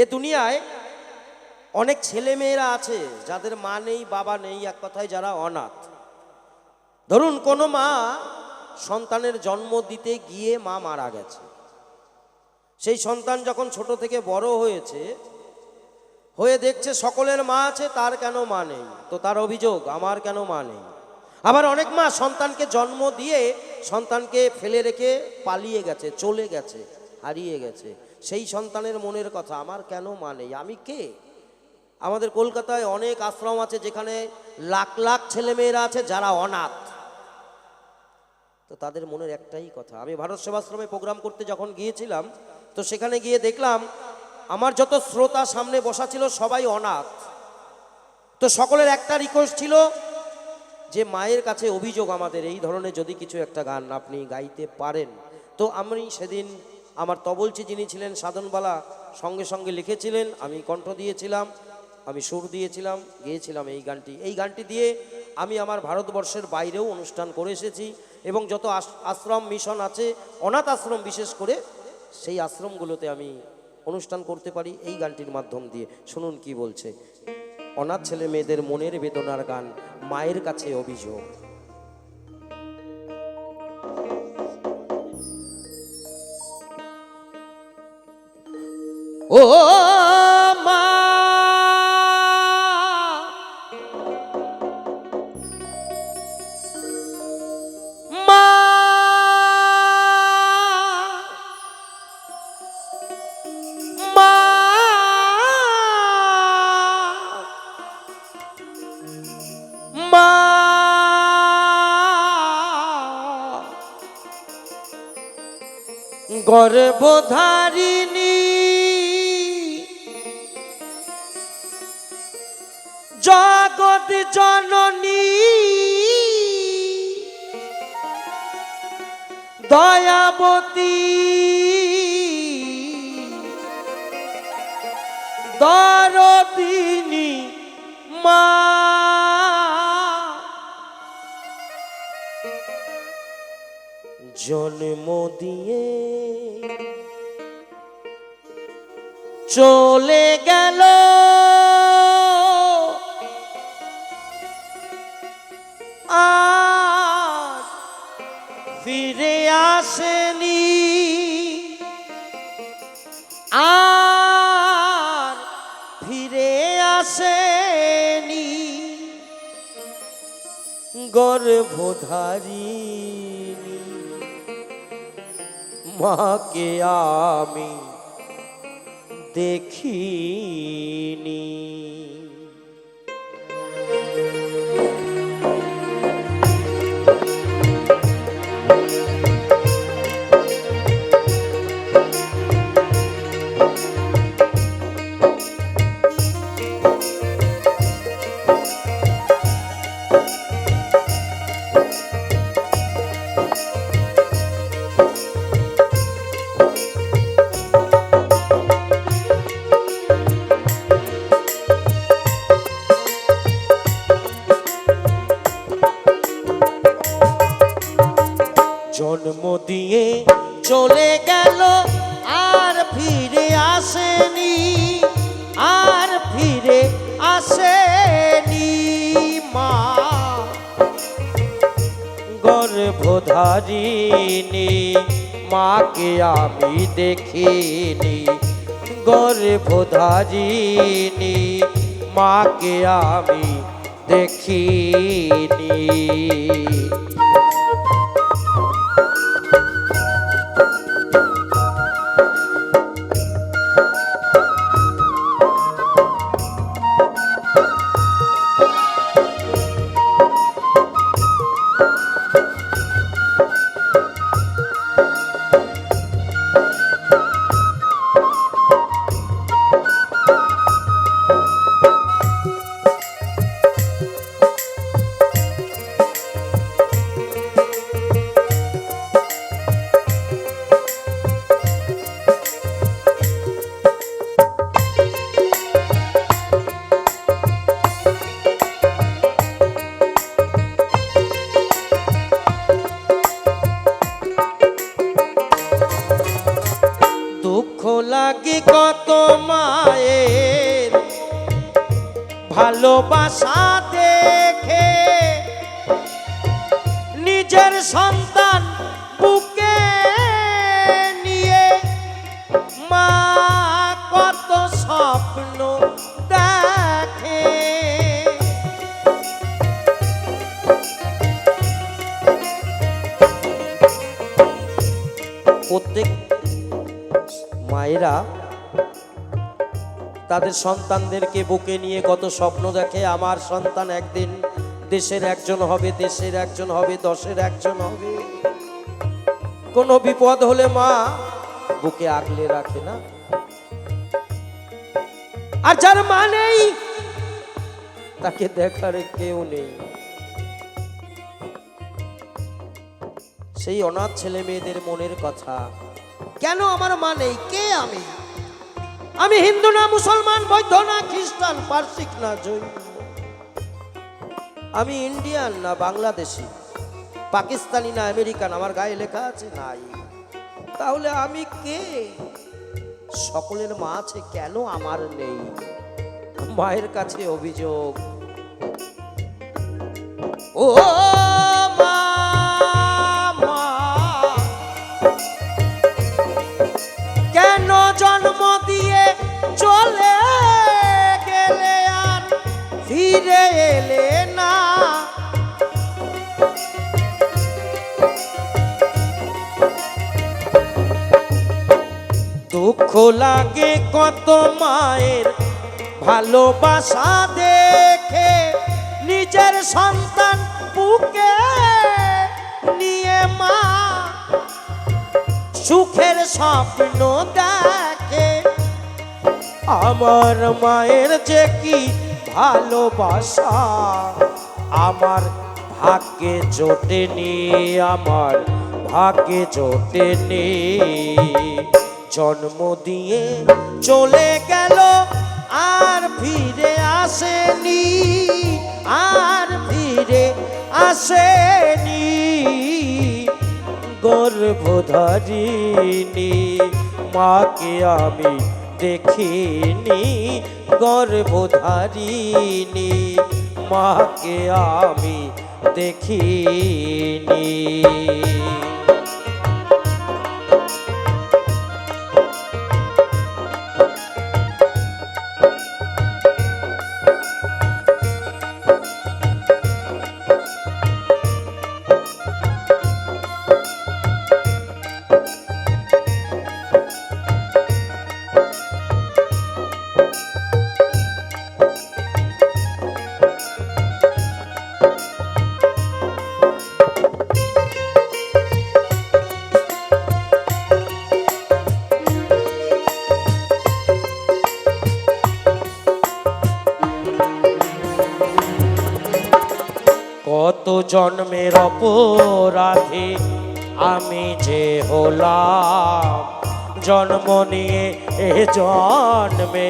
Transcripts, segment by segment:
এ দুনিয়ায় অনেক ছেলে মেয়েরা আছে, যাদের মা নেই, বাবা নেই, এক কথায় যারা অনাথ। ধরুন কোনো মা সন্তানের জন্ম দিতে গিয়ে মা মারা গেছে। সেই সন্তান যখন ছোট থেকে বড় হয়েছে, হয়ে দেখছে সকলের মা আছে, তার কেন মা নেই? তো তার অভিযোগ, আমার কেন মা নেই? আবার অনেক মা সন্তানকে জন্ম দিয়ে সন্তানকে ফেলে রেখে পালিয়ে গেছে, চলে গেছে, হারিয়ে গেছে। সেই সন্তানের মনের কথা, আমার কেন মা নেই? আমি কে? আমাদের কলকাতায় অনেক আশ্রম আছে যেখানে লাখ লাখ ছেলেমেয়েরা আছে যারা অনাথ। তো তাদের মনের একটাই কথা, আমি ভারত সেবাশ্রমে প্রোগ্রাম করতে যখন গিয়েছিলাম, তো সেখানে গিয়ে দেখলাম, আমার যত শ্রোতা সামনে বসা ছিল সবাই অনাথ। তো সকলের একটা রিকোয়েস্ট ছিল যে, মায়ের কাছে অভিযোগ আমাদের, এই ধরনের যদি কিছু একটা গান আপনি গাইতে পারেন। তো আমি সেদিন আমার তবলচি যিনি ছিলেন সাধনবালা সঙ্গে সঙ্গে লিখেছিলেন, আমি কণ্ঠ দিয়েছিলাম, আমি সুর দিয়েছিলাম, গেয়েছিলাম এই গানটি। এই গানটি দিয়ে আমি আমার ভারতবর্ষের বাইরেও অনুষ্ঠান করে এসেছি এবং যত আশ্রম, মিশন আছে, অনাথ আশ্রম বিশেষ করে, সেই আশ্রমগুলোতে আমি অনুষ্ঠান করতে পারি এই গানটির মাধ্যম দিয়ে। শুনুন কি বলছে। অনাথ ছেলে মেয়েদের মনের বেদনার গান, মায়ের কাছে অভিযোগ। গর্ভধারিণী। জগৎ জননী। দয়াবতী। দরদিনী মা। জন্ম দিয়ে চলে গেল। আর ফিরে আসেনি। আর ফিরে আসেনি। গর্ভধারিণী মাকে আমি দেখিনি। গর্ভধারিণী মাকে আমি দেখিনি। গর্ভধারিণী মাকে আমি দেখিনি। লাগে কত মায়ের ভালোবাসা দেখে। নিজের সন্তান বুকে নিয়ে মা কত স্বপ্ন তাদের সন্তানদেরকে বুকে নিয়ে কত স্বপ্ন দেখে, আমার সন্তান একদিন দেশের একজন হবে, দেশের একজন হবে, দশের একজন হবে। কোনো বিপদ হলে মা বুকে আগলে রাখে না। আর যার মা নেই, তাকে দেখার কেউ নেই। সেই অনাথ ছেলে মেয়েদের মনের কথা, কেন আমার মা নেই? কে আমি? আমি হিন্দু না, মুসলমান, বৌদ্ধ না, খ্রিস্টান, পার্সিক না, জৈন। আমি ইন্ডিয়ান না, বাংলাদেশি। পাকিস্তানি না, আমেরিকান, আমার গায়ে লেখা আছে নাই। তাহলে আমি কে? সকলের মা আছে, কেন আমার নেই? মায়ের কাছে অভিযোগ। ও দুঃখ লাগে কত মায়ের ভালোবাসা দেখে নিজের সন্তান বুকে নিয়ে মা সুখের স্বপ্ন দেখে। আমার মায়ের যে কি ভালোবাসা, আমার ভাগ্যে জোটেনি, আমার ভাগ্যে জোটেনি। জন্ম দিয়ে চলে গেল, আর ফিরে আসেনি, আর ফিরে আসেনি। গর্ভধারিণী মাকে আমি দেখিনি, গর্ভধারিণী মাকে আমি দেখিনি। জন্মের অপরাধে আমি যে হলাম, জন্ম নিয়ে এ জন্মে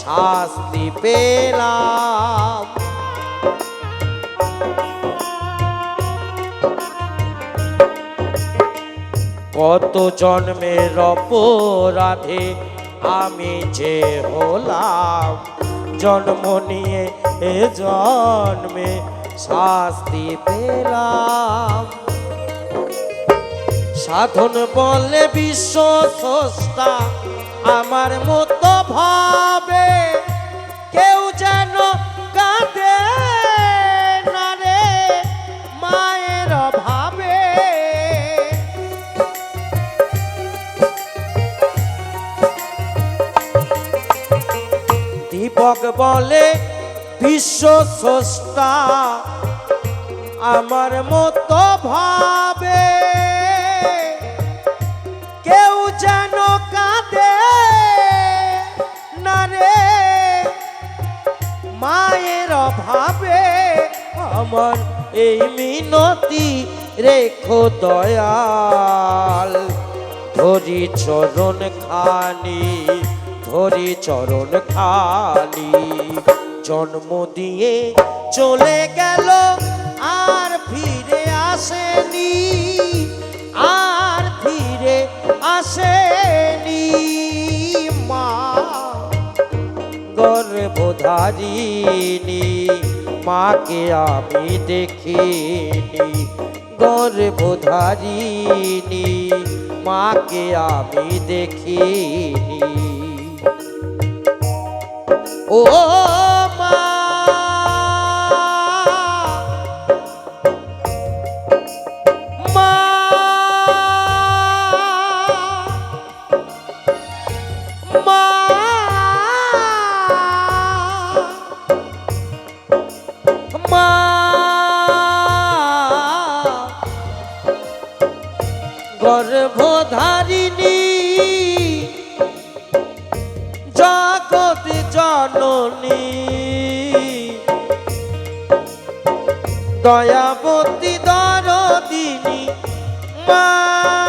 শাস্তি পেলাম। কত জন্মের অপরাধে আমি যে হলাম, জন্ম নিয়ে এ জন্মে শাস্তি পেলাম। সাধন বলে বিশ্ব স্রষ্টা, আমার মতো ভাবে কেউ যেন কাঁদে না মায়ের ভাবে দীপক বলে বিশ্ব স্রষ্টা আমার মতো ভাবে। কেউ যেন কাঁদে না রে, মায়ের অভাবে আমার এই মিনতি রেখো দয়াল। ধরি চরণ খানি, ধরি চরণ খানি। জন্ম দিয়ে চলে গেল, আর ফিরে আসেনি, আর ফিরে আসেনি মা। গর্বধারিনি মাকে আমি দেখিনি। গর্বধারিনি মাকে আমি দেখিনি। ও গর্ভধারিণী জগৎ জননী। দয়াবতী দরদিনী মা।